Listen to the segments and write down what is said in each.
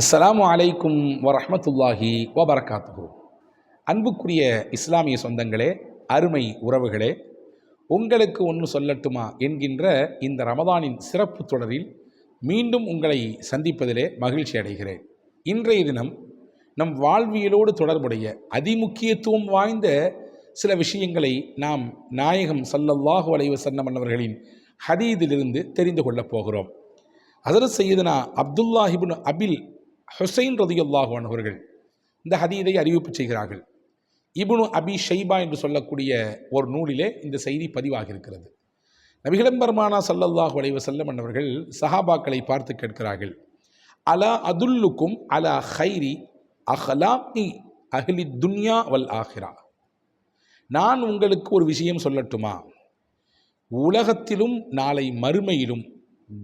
அஸ்லாம் அலைக்கும் வரமத்துல்லாஹி வபரகாத்துஹு. அன்புக்குரிய இஸ்லாமிய சொந்தங்களே அருமை உறவுகளே உங்களுக்கு ஒன்று சொல்லட்டுமா என்கின்ற இந்த ரமதானின் சிறப்பு தொடரில் மீண்டும் உங்களை சந்திப்பதிலே மகிழ்ச்சி அடைகிறேன். இன்றைய தினம் நம் வாழ்வியலோடு தொடர்புடைய அதிமுக்கியத்துவம் வாய்ந்த சில விஷயங்களை நாம் நாயகம் சல்லல்லாஹு அலைஹி வஸல்லம் அவர்களின் ஹதீதிலிருந்து தெரிந்து கொள்ளப் போகிறோம். அதர் சையதுனா அப்துல்லாஹிபின் அபில் ஹுசைன் ரதியுல்லாஹு அவர்கள் இந்த ஹதீதை அறிவிப்பு செய்கிறார்கள். இபுனு அபி ஷைபா என்று சொல்லக்கூடிய ஒரு நூலிலே இந்த செய்தி பதிவாக இருக்கிறது நபிகளம்பெருமானா சல்லல்லாஹு அலைஹி செல்லம் அவர்கள் சஹாபாக்களை பார்த்து கேட்கிறார்கள். அலா அதுல்லுக்கும் அலா ஹைரி அஹலாமி அஹ்லி துன்யா வல் ஆஹிரா. நான் உங்களுக்கு ஒரு விஷயம் சொல்லட்டுமா? உலகத்திலும் நாளை மறுமையிலும்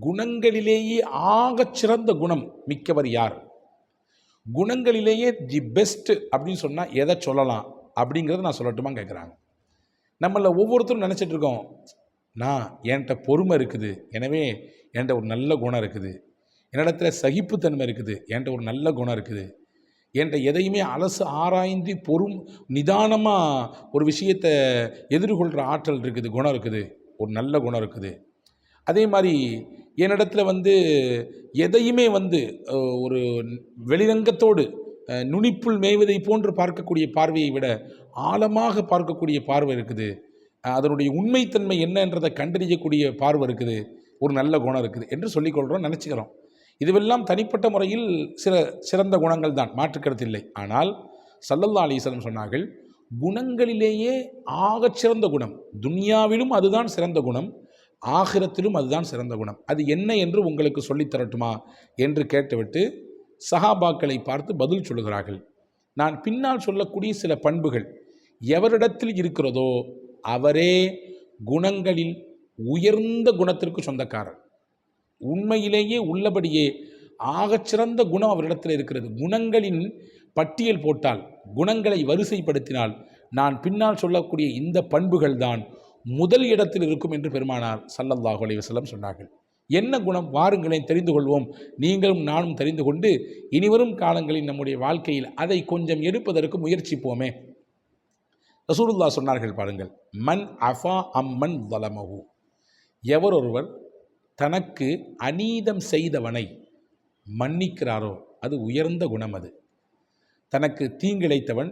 குணங்களிலேயே ஆகச் சிறந்த குணம் மிக்கவர் யார்? குணங்களிலேயே தி பெஸ்ட் அப்படின்னு சொன்னால் எதை சொல்லலாம்? அப்படிங்கிறத நான் சொல்லட்டுமா கேட்குறாங்க நம்மள ஒவ்வொருத்தரும் நினச்சிட்டு இருக்கோம் நான் என்கிட்ட பொறுமை இருக்குது. எனவே என்கிட்ட ஒரு நல்ல குணம் இருக்குது. என்னிடத்துல சகிப்புத்தன்மை இருக்குது. என்கிட்ட ஒரு நல்ல குணம் இருக்குது. என்கிட்ட எதையுமே அலசு ஆராய்ந்து பொறும் நிதானமாக ஒரு விஷயத்தை எதிர்கொள்கிற ஆற்றல் இருக்குது குணம் இருக்குது. ஒரு நல்ல குணம் இருக்குது. அதே மாதிரி என்னிடத்துல வந்து எதையுமே வந்து ஒரு வெளிரங்கத்தோடு நுனிப்புள் மேய்வதை போன்று பார்க்கக்கூடிய பார்வையை விட ஆழமாக பார்க்கக்கூடிய பார்வை இருக்குது. அதனுடைய உண்மைத்தன்மை என்னன்றதை கண்டறியக்கூடிய பார்வை இருக்குது. ஒரு நல்ல குணம் இருக்குது என்று சொல்லிக்கொள்கிறோம் நினச்சிக்கிறோம். இதுவெல்லாம் தனிப்பட்ட முறையில் சில சிறந்த குணங்கள் தான் மாற்றுக்கருத்தில்லை ஆனால் சல்லல்லா அலிஸ்லம் சொன்னார்கள் குணங்களிலேயே ஆகச் சிறந்த குணம் துன்யாவிலும் அதுதான் சிறந்த குணம் ஆகிரத்திலும் அதுதான் சிறந்த குணம். அது என்ன என்று உங்களுக்கு சொல்லித் தரட்டுமா? என்று கேட்டுவிட்டு சஹாபாக்களை பார்த்து பதில் சொல்லுகிறார்கள். நான் பின்னால் சொல்லக்கூடிய சில பண்புகள் எவரிடத்தில் இருக்கிறதோ அவரே குணங்களில் உயர்ந்த குணத்திற்கு சொந்தக்காரர். உண்மையிலேயே உள்ளபடியே ஆகச்சிறந்த குணம் அவரிடத்தில் இருக்கிறது. குணங்களின் பட்டியல் போட்டால் குணங்களை வரிசைப்படுத்தினால் நான் பின்னால் சொல்லக்கூடிய இந்த பண்புகள் தான் முதல் இடத்தில் இருக்கும் என்று பெருமானார் சல்லல்லாஹு அலைஹி வஸல்லம் சொன்னார்கள். என்ன குணம்? வாருங்களேன் தெரிந்து கொள்வோம். நீங்களும் நானும் தெரிந்து கொண்டு இனிவரும் காலங்களில் நம்முடைய வாழ்க்கையில் அதை கொஞ்சம் எடுப்பதற்கு முயற்சிப்போமே. ரசூலுல்லா சொன்னார்கள் பாருங்கள் மன் அஃபா அம்மன் வலமகு எவர் ஒருவர் தனக்கு அநீதம் செய்தவனை மன்னிக்கிறாரோ அது உயர்ந்த குணம் அது. தனக்கு தீங்கிழைத்தவன்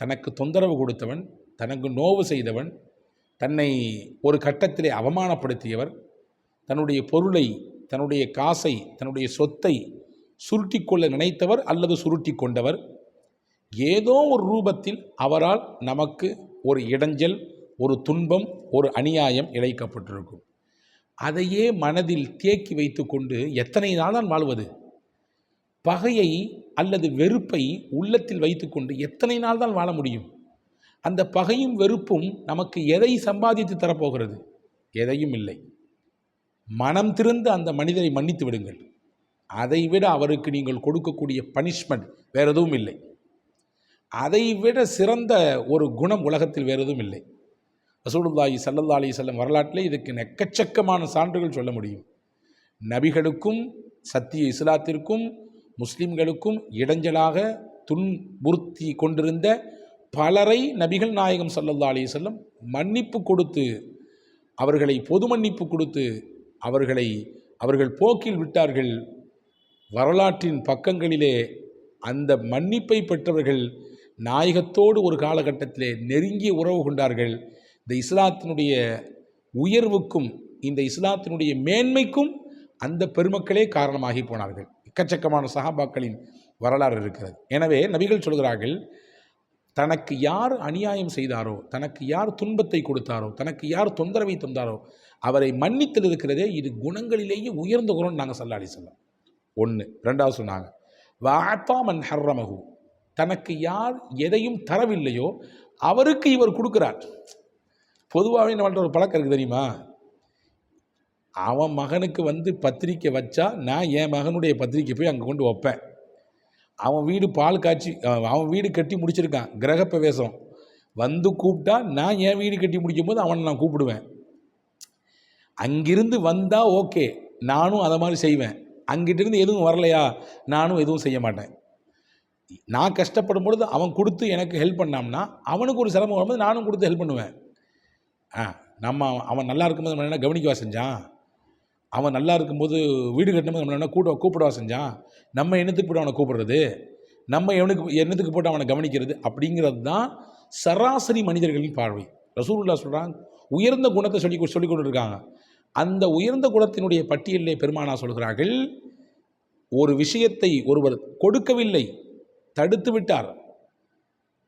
தனக்கு தொந்தரவு கொடுத்தவன் தனக்கு நோவு செய்தவன் தன்னை ஒரு கட்டத்திலே அவமானப்படுத்தியவர். தன்னுடைய பொருளை தன்னுடைய காசை தன்னுடைய சொத்தை சுருட்டி கொள்ள நினைத்தவர் அல்லது சுருட்டி கொண்டவர் ஏதோ ஒரு ரூபத்தில் அவரால் நமக்கு ஒரு இடைஞ்சல் ஒரு துன்பம் ஒரு அநியாயம் இழைக்கப்பட்டிருக்கும். அதையே மனதில் தேக்கி வைத்துக்கொண்டு எத்தனை நாள்தான் வாழ்வது? பகையை அல்லது வெறுப்பை உள்ளத்தில் வைத்துக்கொண்டு எத்தனை நாள் தான் வாழ முடியும்? அந்த பகையும் வெறுப்பும் நமக்கு எதை சம்பாதித்து தரப்போகிறது? எதையும் இல்லை. மனம் திறந்து அந்த மனிதரை மன்னித்து விடுங்கள். அதை விட அவருக்கு நீங்கள் கொடுக்கக்கூடிய பனிஷ்மெண்ட் வேறு எதுவும் இல்லை. அதைவிட சிறந்த ஒரு குணம் உலகத்தில் வேறு எதுவும் இல்லை. ரசூலுல்லாஹி ஸல்லல்லாஹு அலி செல்லம் வரலாற்றிலே இதுக்கு எக்கச்சக்கமான சான்றுகள் சொல்ல முடியும். நபிகளுக்கும் சத்திய இஸ்லாத்திற்கும் முஸ்லிம்களுக்கும் இடைஞ்சலாக துன்புறுத்தி கொண்டிருந்த பலரை நபிகள் நாயகம் சல்லல்லா அலி செல்லம் மன்னிப்பு கொடுத்து அவர்களை பொது மன்னிப்பு கொடுத்து அவர்களை அவர்கள் போக்கில் விட்டார்கள். வரலாற்றின் பக்கங்களிலே அந்த மன்னிப்பை பெற்றவர்கள் நாயகத்தோடு ஒரு காலகட்டத்திலே நெருங்கிய உறவு கொண்டார்கள். இந்த இஸ்லாத்தினுடைய உயர்வுக்கும் இந்த இஸ்லாத்தினுடைய மேன்மைக்கும் அந்த பெருமக்களே காரணமாகி போனார்கள். எக்கச்சக்கமான சஹாபாக்களின் வரலாறு இருக்கிறது. எனவே நபிகள் சொல்கிறார்கள் தனக்கு யார் அநியாயம் செய்தாரோ தனக்கு யார் துன்பத்தை கொடுத்தாரோ தனக்கு யார் தொந்தரவை தந்தாரோ அவரை மன்னித்தல் இருக்கிறதே இது குணங்களிலேயே உயர்ந்த குணம் நாங்கள் சல்லாடி சொல்லலாம் ஒன்று ரெண்டாவது சொன்னாங்க. வாத்தாமன் ஹர்ரமகு தனக்கு யார் எதையும் தரவில்லையோ அவருக்கு இவர் கொடுக்குறார். பொதுவாகவே நம்மள்ட்ட ஒரு பழக்கம் இருக்குது தெரியுமா? அவன் மகனுக்கு வந்து பத்திரிக்கை வச்சா நான் என் மகனுடைய பத்திரிக்கை போய் அங்கே கொண்டு வைப்பேன். அவன் வீடு பால் காய்ச்சி அவன் வீடு கட்டி முடிச்சிருக்கான் கிரகப்பிரவேசம். வந்து கூப்பிட்டா நான் என் வீடு கட்டி முடிக்கும் போது அவனை நான் கூப்பிடுவேன். அங்கிருந்து வந்தால் ஓகே நானும் அதை மாதிரி செய்வேன். அங்கிட்டிருந்து எதுவும் வரலையா? நானும் எதுவும் செய்ய மாட்டேன். நான் கஷ்டப்படும் பொழுது அவன் கொடுத்து எனக்கு ஹெல்ப் பண்ணாம்னா அவனுக்கு ஒரு சிரமம் வரும்போது நானும் கொடுத்து ஹெல்ப் பண்ணுவேன். ஆ நம்ம அவன் நல்லா இருக்கும்போது நம்ம என்ன கவனிக்கவா செஞ்சான்? அவன் நல்லா இருக்கும்போது வீடு கட்டும்போது நம்மளை என்ன கூட கூப்பிடவா செஞ்சான்? நம்ம எண்ணத்துக்கு போட்டு அவனை கூப்பிடுறது? நம்ம எவனுக்கு எண்ணத்துக்கு போட்டு அவனை கவனிக்கிறது? அப்படிங்கிறது தான் சராசரி மனிதர்களின் பார்வை. ரசூல்லா சொல்கிறான் உயர்ந்த குணத்தை சொல்லி சொல்லி கொண்டு இருக்காங்க அந்த உயர்ந்த குணத்தினுடைய பட்டியலிலே பெருமானா சொல்கிறார்கள் ஒரு விஷயத்தை ஒருவர் கொடுக்கவில்லை தடுத்து விட்டார்.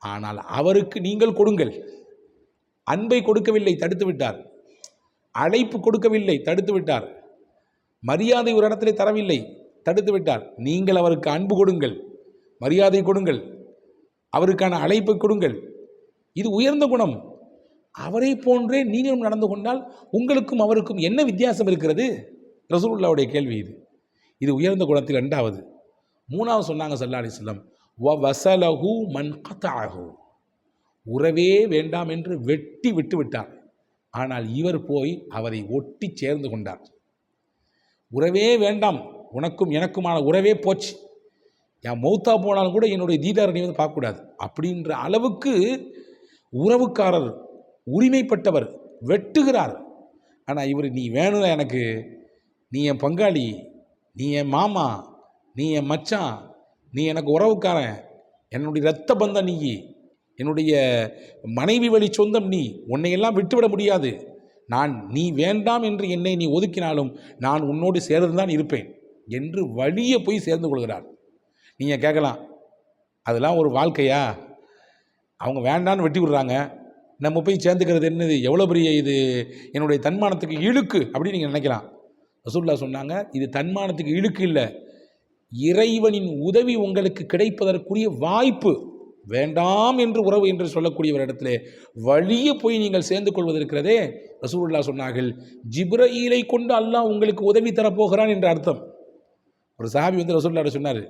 ஆனால் அவருக்கு நீங்கள் கொடுங்கள். அன்பை கொடுக்கவில்லை தடுத்து விட்டார். அழைப்பு கொடுக்கவில்லை தடுத்து விட்டார். மரியாதை ஒரு இடத்திலே தரவில்லை. தடுத்து விட்டார். நீங்கள் அவருக்கு அன்பு கொடுங்கள். மரியாதை கொடுங்கள். அவருக்கான அழைப்பை கொடுங்கள். இது உயர்ந்த குணம். அவரை போன்றே நீங்களும் நடந்து கொண்டால் உங்களுக்கும் அவருக்கும் என்ன வித்தியாசம் இருக்கிறது? ரசூல்லாவுடைய கேள்வி இது. இது உயர்ந்த குணத்தில் ரெண்டாவது மூணாவது சொன்னாங்க சல்லா அலிஸ்லம் வ வசலஹு மன் கத்தாஹு உறவே வேண்டாம் என்று வெட்டி விட்டு விட்டார். ஆனால் இவர் போய் அவரை ஒட்டி சேர்ந்து கொண்டார். உறவே வேண்டாம். உனக்கும் எனக்குமான உறவே போச்சு. என் மௌத்தா போனாலும் கூட என்னுடைய தீதார் நீ வந்து பார்க்கக்கூடாது. அப்படின்ற அளவுக்கு உறவுக்காரர் உரிமைப்பட்டவர் வெட்டுகிறார். ஆனால் இவர் நீ வேணும் எனக்கு. நீ என் பங்காளி. நீ என் மாமா. நீ என் மச்சான். நீ எனக்கு உறவுக்காரன். என்னுடைய இரத்த பந்தம் நீ. என்னுடைய மனைவி வழி சொந்தம் நீ. உன்னையெல்லாம் விட்டுவிட முடியாது. நான் நீ வேண்டாம் என்று என்னை நீ ஒதுக்கினாலும் நான் உன்னோடு சேர்ந்து தான் இருப்பேன் என்று வழியே போய் சேர்ந்து கொள்கிறார். நீங்கள் கேட்கலாம் அதெல்லாம் ஒரு வாழ்க்கையா? அவங்க வேண்டான்னு வெட்டி விடுறாங்க. நம்ம போய் சேர்ந்துக்கிறது என்னது? எவ்வளோ பெரிய இது? என்னுடைய தன்மானத்துக்கு இழுக்கு அப்படின்னு நீங்கள் நினைக்கலாம். ரசூல்லா சொன்னாங்க இது தன்மானத்துக்கு இழுக்கு இல்லை. இறைவனின் உதவி உங்களுக்கு கிடைப்பதற்குரிய வாய்ப்பு. வேண்டாம் என்று உறவு என்று சொல்லக்கூடியவர் இடத்துல வழியே போய் நீங்கள் சேர்ந்து கொள்வதற்கிறதே ரசூல்லா சொன்னார்கள். ஜிப்ரஈலை கொண்டு அல்லாஹ் உங்களுக்கு உதவி தரப்போகிறான் என்ற அர்த்தம். ஒரு சாமி வந்து ரசூல்லா சொன்னார்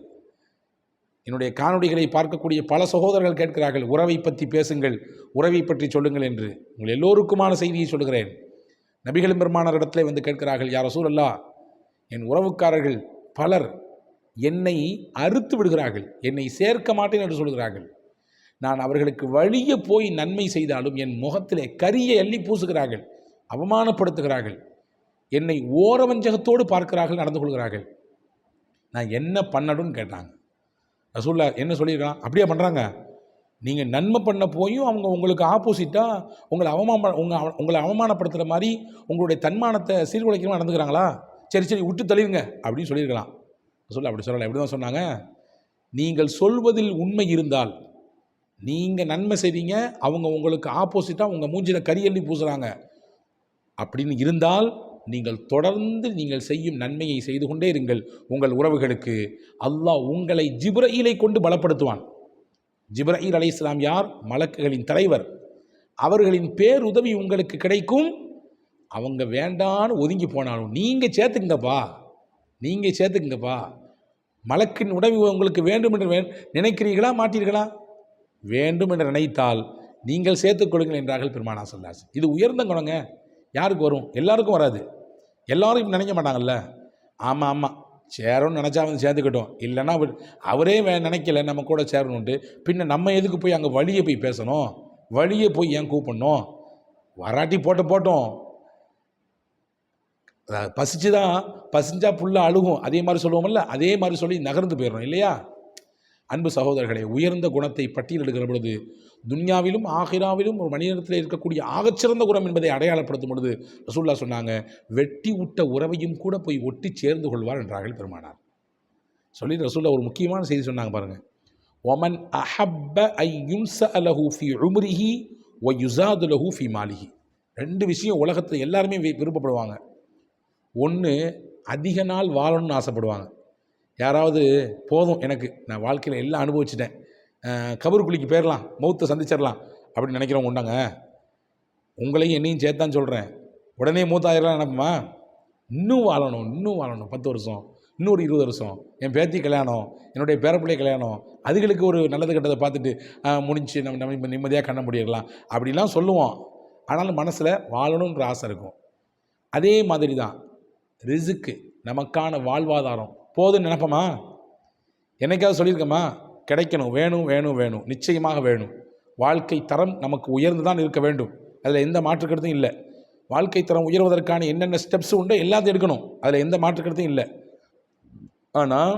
என்னுடைய காணொடிகளை பார்க்கக்கூடிய பல சகோதரர்கள் கேட்கிறார்கள் உறவை பற்றி பேசுங்கள் உறவை பற்றி சொல்லுங்கள் என்று. உங்கள் எல்லோருக்குமான செய்தியை சொல்கிறேன் நபிகளும் பெருமானார் இடத்துல வந்து கேட்கிறார்கள் யார் ரசூலல்லா என் உறவுக்காரர்கள் பலர் என்னை அறுத்து விடுகிறார்கள் என்னை சேர்க்க மாட்டேன் என்று சொல்கிறார்கள் நான் அவர்களுக்கு வழியே போய் நன்மை செய்தாலும் என் முகத்திலே கரியை எள்ளி பூசுகிறார்கள் அவமானப்படுத்துகிறார்கள். என்னை ஓரவஞ்சகத்தோடு பார்க்கிறார்கள் நடந்து கொள்கிறார்கள். நான் என்ன பண்ணணும்னு கேட்டாங்க. ரசூல்லா என்ன சொல்லியிருக்கான்? அப்படியே பண்ணுறாங்க நீங்கள் நன்மை பண்ண போயும் அவங்க உங்களுக்கு ஆப்போசிட்டாக உங்களை அவமான உங்கள் உங்களை அவமானப்படுத்துகிற மாதிரி உங்களுடைய தன்மானத்தை சீர்குலைக்கிற நடந்துக்கிறாங்களா? சரி சரி விட்டு தள்ளிடுங்க அப்படின்னு சொல்லியிருக்கலாம். சொல்ல அப்படி சொல்லலை. எப்படி தான் சொன்னாங்க? நீங்கள் சொல்வதில் உண்மை இருந்தால் நீங்கள் நன்மை செய்வீங்க அவங்க உங்களுக்கு ஆப்போசிட்டாக உங்கள் மூஞ்சியில் கரியள்ளி பூசுகிறாங்க அப்படின்னு இருந்தால் நீங்கள் தொடர்ந்து நீங்கள் செய்யும் நன்மையை செய்து கொண்டே இருங்கள். உங்கள் உறவுகளுக்கு அல்லாஹ் உங்களை ஜிப்ரஈலை கொண்டு பலப்படுத்துவான். ஜிப்ரஈல் அலை இஸ்லாம் யார்? மலக்குகளின் தலைவர். அவர்களின் பேருதவி உங்களுக்கு கிடைக்கும். அவங்க வேண்டான்னு ஒதுங்கி போனாலும் நீங்கள் சேர்த்துக்குங்கப்பா. நீங்கள் சேர்த்துக்குங்கப்பா. மலக்கின் உதவி உங்களுக்கு வேண்டும் என்று வே நினைக்கிறீர்களா? மாட்டீர்களா? வேண்டும் என்று நினைத்தால் நீங்கள் சேர்த்துக்கொள்ளுங்கள் என்றார்கள் பெருமானா சொல்லாஸ் இது உயர்ந்த குணங்க. யாருக்கு வரும்? எல்லாருக்கும் வராது. எல்லாரும் நினைக்க மாட்டாங்கல்ல? ஆமாம் ஆமாம் சேரணும்னு நினச்சா வந்து சேர்ந்துக்கிட்டோம் இல்லைன்னா அவர் அவரே வே நினைக்கல நம்ம கூட சேரணுன்ட்டு பின்ன நம்ம எதுக்கு போய் அங்கே வழியை போய் பேசணும்? வழியை போய் ஏன் கூப்பிடணும்? வராட்டி போட்ட போட்டோம். பசிச்சு தான் பசிஞ்சா புல்ல அழுகும். அதே மாதிரி சொல்லுவோம்ல அதே மாதிரி சொல்லி நகர்ந்து போயிடணும் இல்லையா? அன்பு சகோதரர்களே உயர்ந்த குணத்தை பட்டியலிடுகிற பொழுது துன்யாவிலும் ஆகிராவிலும் ஒரு மனிதனத்தில் இருக்கக்கூடிய ஆகச்சிறந்த குணம் என்பதை அடையாளப்படுத்தும் பொழுது ரசூல்லா சொன்னாங்க வெட்டி விட்ட உறவையும் கூட போய் ஒட்டி சேர்ந்து கொள்வார் என்றார்கள் பெருமானார். சொல்லி ரசூல்லா ஒரு முக்கியமான செய்தி சொன்னாங்க பாருங்கள் ஒமன் அஹப்ப ஐ யுன்ச அலஹூ ஃபி உம்ரிஹி ஒ யுசாது லஹூ ஃபி மாலிஹி. ரெண்டு விஷயம் உலகத்தில் எல்லாருமே வி- விருப்பப்படுவாங்க. ஒன்று அதிக நாள் வாழணும்னு ஆசைப்படுவாங்க. யாராவது போதும் எனக்கு நான் வாழ்க்கையில் எல்லாம் அனுபவிச்சிட்டேன். கபர் குழிக்கு போயிடலாம் மௌத்தை சந்திச்சிடலாம் அப்படின்னு நினைக்கிறவங்க உண்டாங்க. உங்களையும் என்னையும் சேர்த்தான் சொல்கிறேன் உடனே மூத்தாயிரலாம் நினைப்போமா? இன்னும் வாழணும் இன்னும் வாழணும் பத்து வருஷம் இன்னொரு இருபது வருஷம். என் பேத்தி கல்யாணம் என்னுடைய பேரப்பிள்ளை கல்யாணம் அதுகளுக்கு ஒரு நல்லது கெட்டதை பார்த்துட்டு முடிஞ்சு நம்ம நம்ம நிம்மதியாக கண்ண முடியலாம் அப்படிலாம் சொல்லுவோம். ஆனாலும் மனசில் வாழணுன்ற ஆசை இருக்கும். அதே மாதிரி தான் ரிசுக்கு நமக்கான வாழ்வாதாரம். போதுன்னு நினைப்போமா? என்னைக்காவது சொல்லியிருக்கோமா கிடைக்கணும் வேணும் வேணும் வேணும் நிச்சயமாக வேணும். வாழ்க்கை தரம் நமக்கு உயர்ந்து தான் இருக்க வேண்டும். அதில் எந்த மாற்று கருத்தும் இல்லை. வாழ்க்கை தரம் உயர்வதற்கான என்னென்ன ஸ்டெப்ஸ் உண்டோ எல்லாத்தையும் எடுக்கணும். அதில் எந்த மாற்று கருத்தும் இல்லை. ஆனால்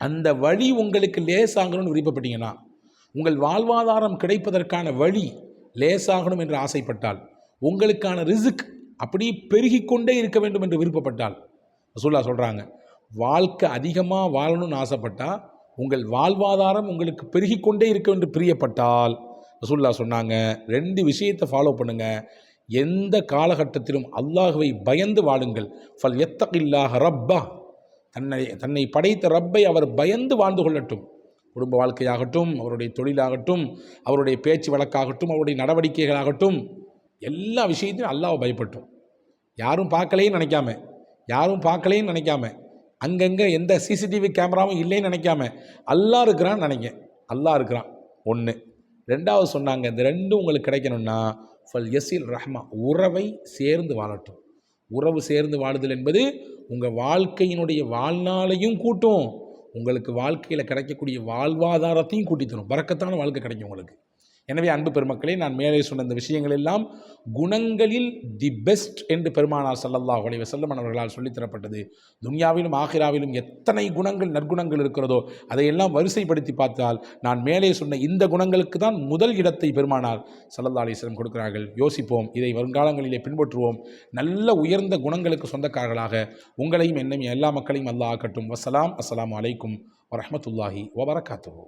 அந்த வழி உங்களுக்கு லேசாகணும்னு விருப்பப்பட்டீங்கன்னா உங்கள் வாழ்வாதாரம் கிடைப்பதற்கான வழி லேசாகணும் என்று ஆசைப்பட்டால் உங்களுக்கான ரிசுக் அப்படியே பெருகிக்கொண்டே இருக்க வேண்டும் என்று விருப்பப்பட்டால் ரசூல்லா சொல்கிறாங்க வாழ்க்கை அதிகமாக வாழணும்னு ஆசைப்பட்டால் உங்கள் வாழ்வாதாரம் உங்களுக்கு பெருகிக்கொண்டே இருக்க என்று பிரியப்பட்டால் ரசூல்லா சொன்னாங்க ரெண்டு விஷயத்தை ஃபாலோ பண்ணுங்க. எந்த காலகட்டத்திலும் அல்லாஹுவை பயந்து வாழுங்கள். ஃபல் எத்தகில்லாஹ ரப்பா. தன்னை தன்னை படைத்த ரப்பை அவர் பயந்து வாழ்ந்து கொள்ளட்டும். குடும்ப வாழ்க்கையாகட்டும் அவருடைய தொழிலாகட்டும் அவருடைய பேச்சு வழக்காகட்டும் அவருடைய நடவடிக்கைகளாகட்டும் எல்லா விஷயத்தையும் அல்லாஹ் பயப்பட்டும். யாரும் பார்க்கலையும் நினைக்காம யாரும் பார்க்கலையும் நினைக்காம அங்கங்கே எந்த சிசிடிவி கேமராவும் இல்லைன்னு நினைக்காம அல்லாஹ் இருக்கிறான்னு நினைங்க. அல்லாஹ் இருக்கிறான். ஒன்று ரெண்டாவது சொன்னாங்க இந்த ரெண்டும் உங்களுக்கு கிடைக்கணும்னா ஃபல் யசில் ரஹ்மா உறவை சேர்ந்து வாழட்டும். உறவு சேர்ந்து வாழுதல் என்பது உங்கள் வாழ்க்கையினுடைய வாழ்நாளையும் கூட்டும். உங்களுக்கு வாழ்க்கையில் கிடைக்கக்கூடிய வாழ்வாதாரத்தையும் கூட்டி தரும். பறக்கத்தான வாழ்க்கை கிடைக்கும் உங்களுக்கு. எனவே அன்பு பெருமக்களே நான் மேலே சொன்ன இந்த விஷயங்கள் எல்லாம் குணங்களில் தி பெஸ்ட் என்று பெருமானார் சல்லல்லாஹ் அலைஹி வஸல்லம் அவர்களால் சொல்லித் தரப்பட்டது. துன்யாவிலும் ஆகிராவிலும் எத்தனை குணங்கள் நற்குணங்கள் இருக்கிறதோ அதையெல்லாம் வரிசைப்படுத்தி பார்த்தால் நான் மேலே சொன்ன இந்த குணங்களுக்கு தான் முதல் இடத்தை பெருமானார் சல்லல்லா அலிஸ்லம் கொடுக்கிறார்கள். யோசிப்போம் இதை வருங்காலங்களிலே பின்பற்றுவோம். நல்ல உயர்ந்த குணங்களுக்கு சொந்தக்காரர்களாக உங்களையும் என்னையும் எல்லா மக்களையும் அல்லாஹ் ஆக்கட்டும். வசலாம் அஸ்லாம் அலைக்கும் வரமத்துல்லாஹி வபரகாத்துஹு.